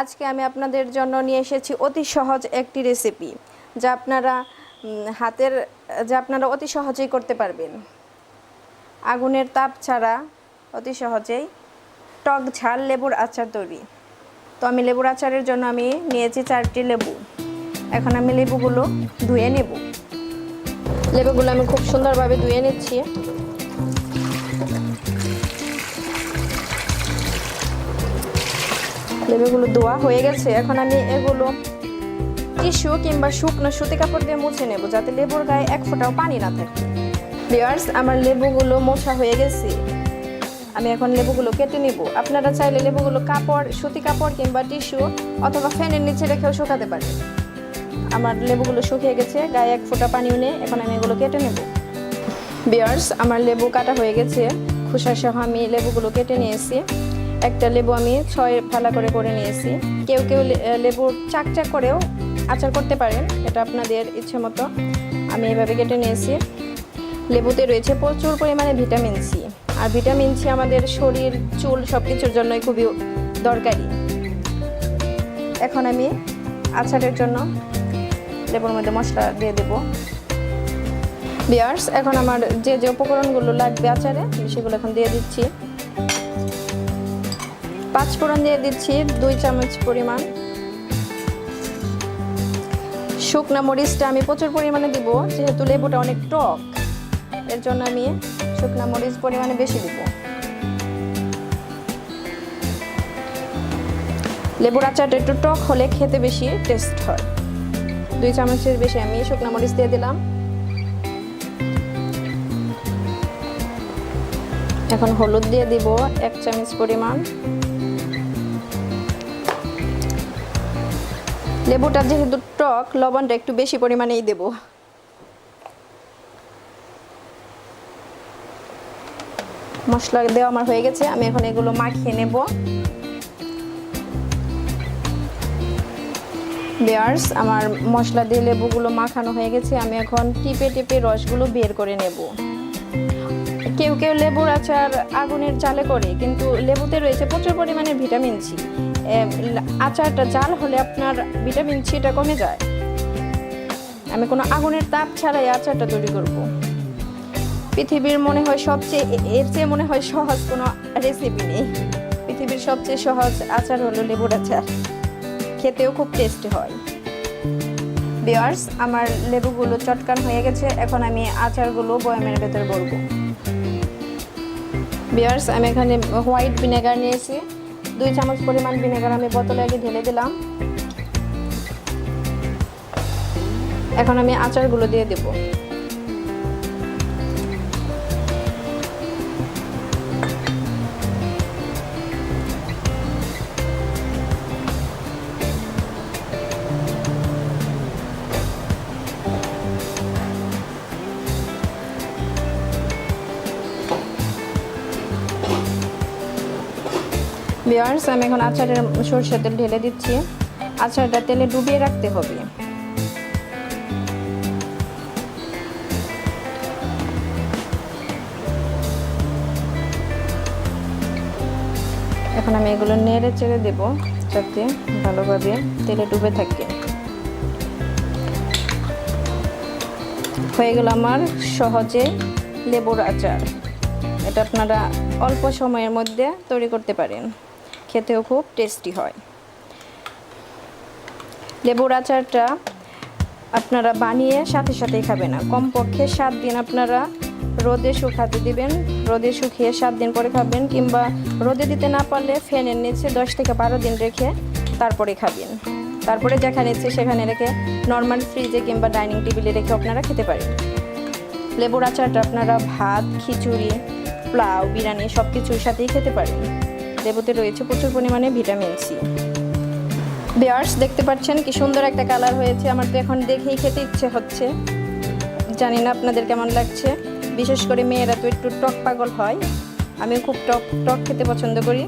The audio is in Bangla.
আজকে আমি আপনাদের জন্য নিয়ে এসেছি অতি সহজ একটি রেসিপি যা আপনারা হাতের, যা আপনারা অতি সহজেই করতে পারবেন। আগুনের তাপ ছাড়া অতি সহজেই টক ঝাল লেবুর আচার তৈরি। তো আমি লেবুর আচারের জন্য আমি নিয়েছি চারটি লেবু। এখন আমি লেবুগুলো ধুয়ে নেব। লেবুগুলো আমি খুব সুন্দরভাবে ধুয়ে নিচ্ছি। লেবুগুলো ধোয়া হয়ে গেছে, এখন আমি এগুলো টিস্যু কিংবা শুকনো সুতি কাপড় দিয়ে মুছে নেব যাতে লেবুর গায়ে এক ফোঁটাও পানি না থাকে। বিয়ার্স আমার লেবুগুলো মোছা হয়ে গেছে। আমি এখন লেবুগুলো কেটে নিব। আপনারা চাইলে লেবুগুলো কাপড়, সুতি কাপড় কিংবা টিস্যু অথবা ফ্যানের নিচে রেখেও শুকাতে পারেন। আমার লেবুগুলো শুকিয়ে গেছে, গায়ে এক ফোঁটা পানিও নেই, এখন আমি এগুলো কেটে নেব। বিয়ার্স আমার লেবু কাটা হয়ে গেছে। খোসা সহ আমি লেবুগুলো কেটে নিয়েছি। একটা লেবু আমি ছয় ফালা করে করে নিয়েছি। কেউ কেউ লেবু চাক চাক করেও আচার করতে পারেন, এটা আপনাদের ইচ্ছে মতো। আমি এভাবে কেটে নিয়েছি। লেবুতে রয়েছে প্রচুর পরিমাণে ভিটামিন সি আর ভিটামিন সি আমাদের শরীর, চুল সব কিছুর জন্যই খুবই দরকারি। এখন আমি আচারের জন্য লেবুর মধ্যে মশলা দিয়ে দেবো। বিয়ার্স, এখন আমার যে যে উপকরণগুলো লাগবে আচারে সেগুলো এখন দিয়ে দিচ্ছি। পাঁচ ফোড়ন দিয়ে দিচ্ছি, দুই চামচ পরিমাণ। শুকনা মরিচটা আমি প্রচুর পরিমাণে দিব, যেহেতু লেবুটা অনেক টক, এর জন্য আমি শুকনা মরিচ পরিমাণে বেশি দিব। লেবুর আচারটা একটু টক হলে খেতে বেশি টেস্ট হয়। দুই চামচের বেশি আমি শুকনা মরিচ দিয়ে দিলাম। এখন হলুদ দিয়ে দিব, এক চামচ পরিমাণ। লেবুটা যেহেতু টক, লবণটা একটু বেশি পরিমাণেই দেব। মশলা দেওয়া আমার হয়ে গেছে, আমি এখন এগুলো মাখিয়ে নেব। বেয়ার্স আমার মশলা দিয়ে লেবুগুলো মাখানো হয়ে গেছে, আমি এখন টিপে টিপে রসগুলো বের করে নেব। কেউ কেউ লেবুর আচার আগুনের জালে করে, কিন্তু লেবুতে রয়েছে প্রচুর পরিমাণে ভিটামিন সি। আচারটা জাল হলে আপনার ভিটামিন সিটা কমে যায়। আমি কোনো আগুনের তাপ ছাড়াই আচারটা তৈরি করব। পৃথিবীর মনে হয় সবচেয়ে এর চেয়ে মনে হয় সহজ কোনো রেসিপি নেই। পৃথিবীর সবচেয়ে সহজ আচার হলো লেবুর আচার খেতেও খুব টেস্টি হয়। বিয়ার্স আমার লেবুগুলো চটকান হয়ে গেছে, এখন আমি আচারগুলো বয়ামের ভেতরে বলব বিয়ার্স, আমি এখানে হোয়াইট ভিনেগার নিয়েছি। দুই চামচ পরিমাণ ভিনেগার আমি বোতলে আগে ঢেলে দিলাম। এখন আমি আচারগুলো দিয়ে দেব। বিয়ার্স আমি এখন আচারের সরষের তেল ঢেলে দিচ্ছি। আচারটা তেলে ডুবিয়ে রাখতে হবে। এখন আমি এগুলো নেড়ে চেড়ে দেবো, যাতে ভালোভাবে তেলে ডুবে থাকে। হয়ে গেল আমার সহজে লেবুর আচার। এটা আপনারা অল্প সময়ের মধ্যে তৈরি করতে পারেন। খেতেও খুব টেস্টি হয়। লেবুর আচারটা আপনারা বানিয়ে সাথে সাথেই খাবেন না কমপক্ষে সাত দিন আপনারা রোদে শুকাতে দিবেন। রোদে শুকিয়ে সাত দিন পরে খাবেন কিংবা রোদে দিতে না পারলে ফ্যানের নিচে দশ থেকে বারো দিন রেখে তারপরে খাবেন। তারপরে যেখানে ইচ্ছে সেখানে রেখে নর্মাল ফ্রিজে কিংবা ডাইনিং টেবিলে রেখে আপনারা খেতে পারেন। লেবুর আচারটা আপনারা ভাত, খিচুড়ি, পোলাও, বিরিয়ানি সব কিছুর সাথেই খেতে পারেন। লেবুতে রয়েছে প্রচুর পরিমাণে ভিটামিন সি। বেয়ার্স, দেখতে পাচ্ছেন কি সুন্দর একটা কালার হয়েছে। আমার তো এখন দেখেই খেতে ইচ্ছে হচ্ছে। জানি না আপনাদের কেমন লাগছে। বিশেষ করে মেয়েরা তো একটু টক পাগল হয়। আমি খুব টক টক খেতে পছন্দ করি।